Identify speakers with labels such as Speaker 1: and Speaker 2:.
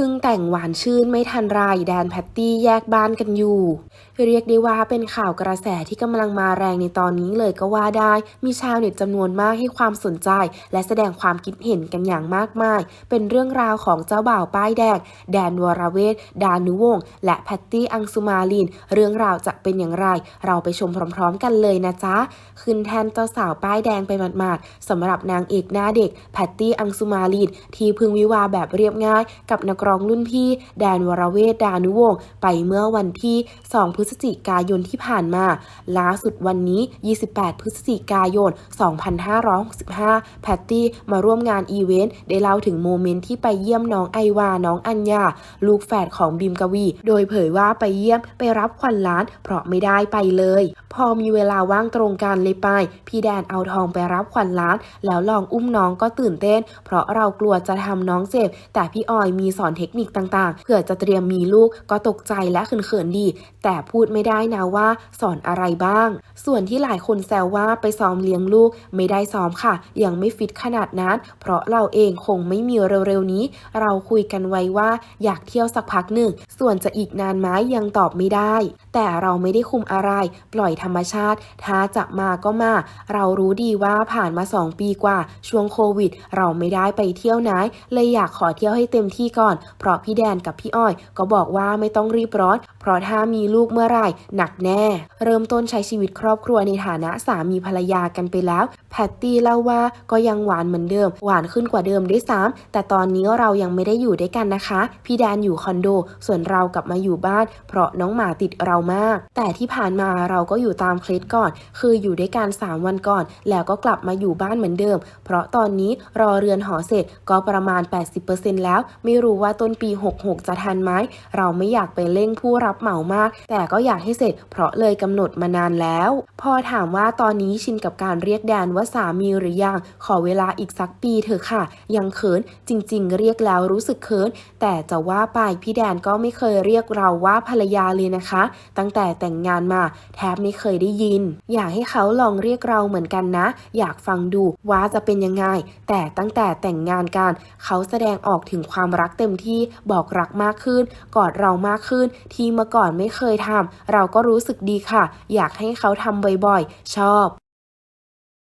Speaker 1: พึ่งแต่งหวานชื่นไม่ทันไรแดนแพตตี้แยกบ้านกันอยู่ เรียกได้ว่าเป็นข่าวกระแสที่กำลังมาแรงในตอนนี้เลยก็ว่าได้ มีชาวเน็ตจำนวนมากให้ความสนใจ และแสดงความคิดเห็นกันอย่างมากมาย เป็นเรื่องราวของเจ้าบ่าวป้ายแดงแดนวรเวทดานุวงศ์และแพตตี้อังสุมาลิน เรื่องราวจะเป็นอย่างไร เราไปชมพร้อมๆ กันเลยนะจ๊ะขึ้นแทนเจ้าสาวป้ายแดงไปหมาดๆสำหรับนางเอกหน้าเด็กแพตตี้อังสุมาลินที่พึงวิวาแบบเรียบง่ายกับนักร้องรุ่นพี่แดนวรเวทดานุวงศ์ไปเมื่อวันที่ 2 พฤศจิกายนที่ผ่านมา ล่าสุดวันนี้ 28 พฤศจิกายน 2565 แพตตี้มาร่วมงานอีเวนต์ได้เล่าถึงโมเมนต์ที่ไปเยี่ยมน้องไอวา น้องอัญญา ลูกแฝดของบิมกวี โดยเผยว่าไปเยี่ยมไปรับขวัญล้าน เพราะไม่ได้ไปเลย พอมีเวลาว่างตรงกันเลยไป พี่แดนเอาทองไปรับขวัญล้าน แล้วลองอุ้มน้องก็ตื่นเต้น เพราะเรากลัวจะทำน้องเจ็บ แต่พี่ออยมีสอนเทคนิคต่างๆ เผื่อจะเตรียมมีลูกก็ตกใจและเขินๆดี แต่พูดไม่ได้นะว่าสอนอะไรบ้าง ส่วนที่หลายคนแซวว่าไปซ้อมเลี้ยงลูกไม่ได้ซ้อมค่ะ ยังไม่ฟิตขนาดนั้น เพราะเราเองคงไม่มีเร็วๆนี้ เราคุยกันไว้ว่าอยากเที่ยวสักพักหนึ่ง ส่วนจะอีกนานไหมยังตอบไม่ได้ แต่เราไม่ได้คุมอะไร ปล่อยธรรมชาติ ถ้าจะมาก็มา เรารู้ดีว่าผ่านมา 2 ปีกว่า ช่วงโควิด เราไม่ได้ไปเที่ยวไหนเลยอยากขอเที่ยวให้เต็มที่ก่อนเพราะพี่แดนกับพี่อ้อย ก็บอกว่าไม่ต้องรีบร้อน เพราะถ้ามีลูกเมื่อไหร่หนักแน่ เริ่มต้นใช้ชีวิตครอบครัวในฐานะสามีภรรยากันไปแล้ว แพตตี้เล่าว่าก็ยังหวานเหมือนเดิม หวานขึ้นกว่าเดิมด้วยซ้ำแต่ตอนนี้เรายังไม่ได้อยู่ด้วยกันนะคะ พี่แดนอยู่คอนโด ส่วนเรากลับมาอยู่บ้าน เพราะน้องหมาติดเรามาก แต่ที่ผ่านมาเราก็อยู่ตามเคล็ดก่อน คืออยู่ด้วยกัน3วันก่อน แล้วก็กลับมาอยู่บ้านเหมือนเดิม เพราะตอนนี้รอเรือนหอเสร็จก็ประมาณ 80%แล้ว ไม่รู้ว่าต้นปี 66 จะทันไหมเราไม่อยากไปเร่งผู้รับเหมามาก แต่ก็อยากให้เสร็จ เพราะเลยกำหนดมานานแล้ว พอถามว่าตอนนี้ชินกับการเรียกแดนว่าสามีหรือยัง ขอเวลาอีกสักปีเถอะค่ะ ยังเขินจริง ๆ เรียกแล้วรู้สึกเขิน แต่จะว่าไปพี่แดนก็ไม่เคยเรียกเราว่าภรรยาเลยนะคะ ตั้งแต่แต่งงานมาแทบไม่เคยได้ยิน อยากให้เขาลองเรียกเราเหมือนกันนะ อยากฟังดูว่าจะเป็นยังไง แต่ตั้งแต่แต่งงานกัน เขาแสดงออกถึงความรักเต็มที่บอกรักมากขึ้น กอดเรามากขึ้น ที่เมื่อก่อนไม่เคยทำเราก็รู้สึกดีค่ะ อยากให้เขาทำบ่อยๆ ชอบ